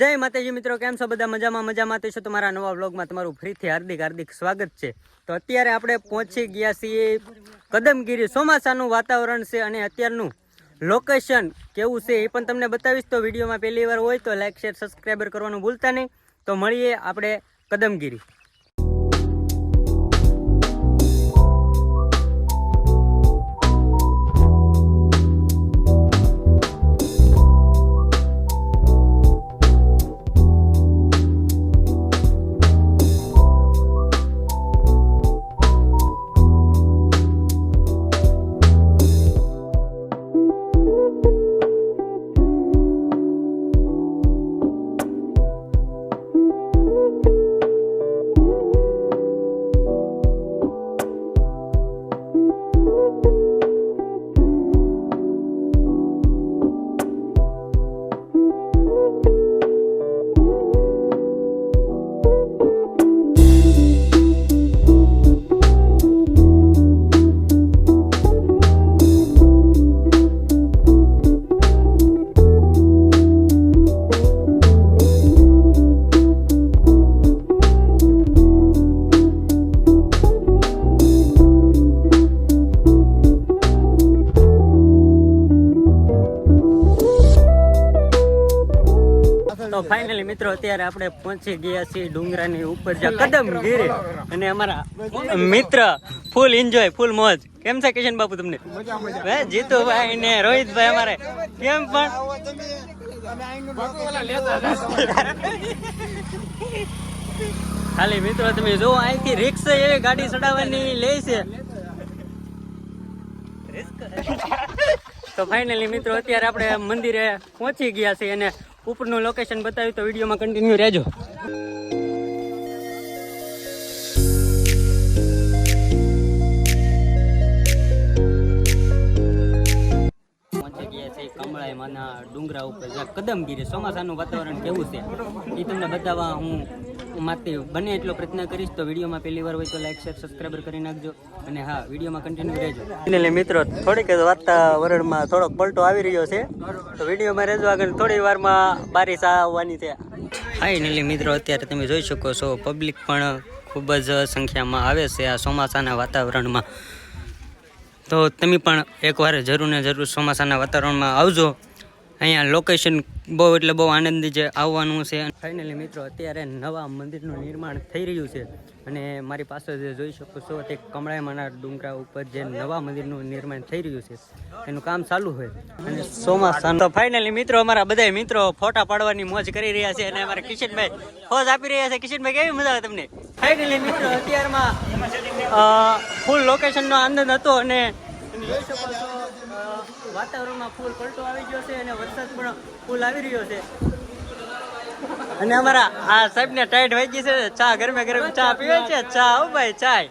જય માતાજી મિત્રો, કેમ છો બધા? મજામાં મજામાં. તો છો તમારા નવા વ્લોગમાં તમારું ફરીથી હાર્દિક હાર્દિક સ્વાગત છે. તો અત્યારે આપણે પહોંચી ગયા છીએ કદમગીરી ચોમાસાનું વાતાવરણ છે અને અત્યારનું લોકેશન કેવું છે એ પણ તમને બતાવીશ. તો વિડીયોમાં પહેલી વાર હોય તો લાઈક શેર સબસ્ક્રાઈબર કરવાનું ભૂલતા નહીં. તો મળીએ આપણે કદમગીરી. તો ફાઇનલી મિત્રો, અત્યારે આપણે પહોંચી ગયા છીએ ડુંગરાની ઉપર જ્યાં કદમગીરી અને અમારા મિત્ર ફૂલ એન્જોય ફૂલ મોજ. કેમ છે કિશન બાપુ તમને? જીતુભાઈ ને રોહિતભાઈ અમારે. કેમ પણ? ખાલી મિત્રો, તમે જો અહીંથી રિક્ષા એવી ગાડી ચડાવવાની લે છે. તો ફાઇનલી મિત્રો, અત્યારે આપણે મંદિરે પહોંચી ગયા છે અને ઉપરનું લોકેશન બતાવ્યું તો વિડીયોમાં કન્ટિન્યુ રહેજો. કમળાઈ માના ડુંગરા ઉપર જ્યાં કદમગીરી ચોમાસાનું વાતાવરણ કેવું છે? એ તમને બતાવવા હું માથી બને એટલો પ્રયત્ન કરીશ. તો વિડીયોમાં પહેલી વાર હોય તો લાઈક શેર સબસ્ક્રાઈબર કરી નાખજો. અને હા વિડીયોમાં કન્ટિન્યુ રહેજો. એટલે મિત્રો થોડીક વાતાવરણમાં થોડોક પલટો આવી રહ્યો છે. તો વિડીયોમાં રહેજો આગળ. થોડી વારમાં બારીશ આવવાની છે. ફાઇનલી મિત્રો અત્યારે તમે જોઈ શકો છો પબ્લિક પણ ખૂબ જ સંખ્યામાં આવે છે આ ચોમાસાના વાતાવરણમાં. તો તમે પણ એકવાર જરૂર ને જરૂર ચોમાસાના વાતાવરણમાં આવજો. અહીંયા લોકેશન બહુ એટલે બહુ આનંદ જે આવવાનું છે. ફાઇનલી મિત્રો, અત્યારે નવા મંદિરનું નિર્માણ થઈ રહ્યું છે. અને મારી પાસે જે જોઈ શકો છો, તે કમળાયમાના ડુંગરા ઉપર જે નવા મંદિરનું નિર્માણ થઈ રહ્યું છે. એનું કામ ચાલુ હોય. અને ચોમાસાનું તો ફાઇનલી મિત્રો, અમારા બધા મિત્રો ફોટા પાડવાની મોજ કરી રહ્યા છે અને અમારા કિશનભાઈ ફોજ આપી રહ્યા છે. કિશનભાઈ, કેવી મજા આવે તમને? ફાઇનલી મિત્રો, અત્યારમાં ફૂલ લોકેશનનો આનંદ હતો અને જોઈ શકો છો વાતાવરણમાં ફૂલ પલટો આવી ગયો છે અને વરસાદ પણ ફૂલ આવી રહ્યો છે. અને અમારા આ સાહેબ ને ટાઈટ વાગી છે. ચા ગરમે ગરમ ચા પીવે છે. ચા હો ભાઈ, ચાય.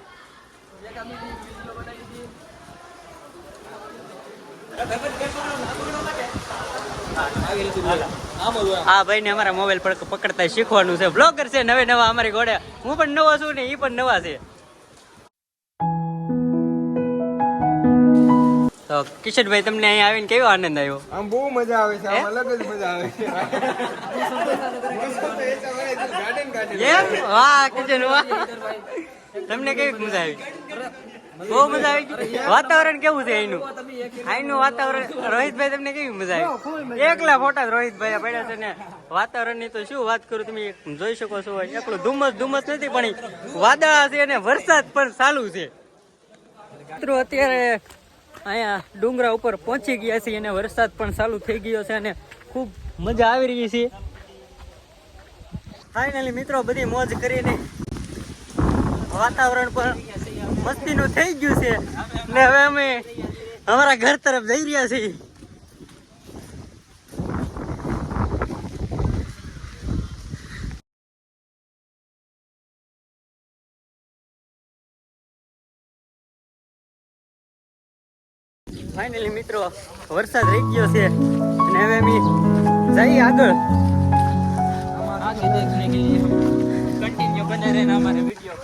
હા ભાઈ ને અમારા મોબાઈલ પકડતા શીખવાનું છે. બ્લોગર છે, નવે નવા અમારી ઘોડે હું પણ નવો છું ને એ પણ નવા છે. તો કિશનભાઈ તમને અહીંયા આવીને કેવો આનંદ આવ્યો? આમ બહુ મજા આવે છે આમ અલગ જ મજા આવે છે. એમ? વાહ કિશન વાહ. તમને કેવી મજા આવી? બહુ મજા આવી વાતાવરણ કેવું છે અહીંનું? અહીંનું વાતાવરણ રોહિતભાઈ તમને કેવી મજા આવી? એકલા ફોટા રોહિતભાઈ પડ્યા છે ને. વાતાવરણની તો શું વાત કરું તમે જોઈ શકો છો એકલું ધુમ્મસ ધુમ્મસ નથી પણ વાદળા છે અને વરસાદ પણ ચાલુ છે. મિત્રો અત્યારે અહીંયા ડુંગરા ઉપર પહોંચી ગયા છીએ અને વરસાદ પણ ચાલુ થઈ ગયો છે અને ખૂબ મજા આવી રહી છે. ફાઇનલી મિત્રો, બધી મોજ કરીને વાતાવરણ પણ મસ્તીનું થઈ ગયું છે. ને હવે અમે અમારા ઘર તરફ જઈ રહ્યા છીએ. ફાઇનલી મિત્રો, વરસાદ રહી ગયો છે. અને હવે અમે જઈએ આગળ. કન્ટિન્યુ બને રહે અમારે વીડિયો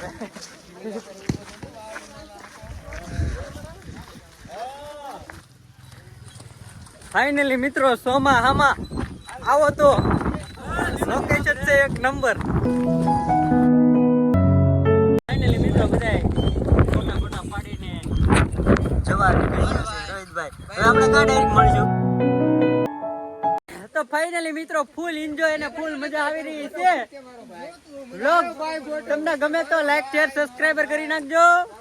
ફાઇનલી મિત્રો, સોમાં હામાં. આવો તો. લોકેશન છે એક નંબર તો ફાઇનલી મિત્રો ફૂલ એન્જોય અને ફૂલ મજા આવી રહી છે. તમને ગમે તો લાઈક શેર સબસ્ક્રાઇબર કરી નાખજો.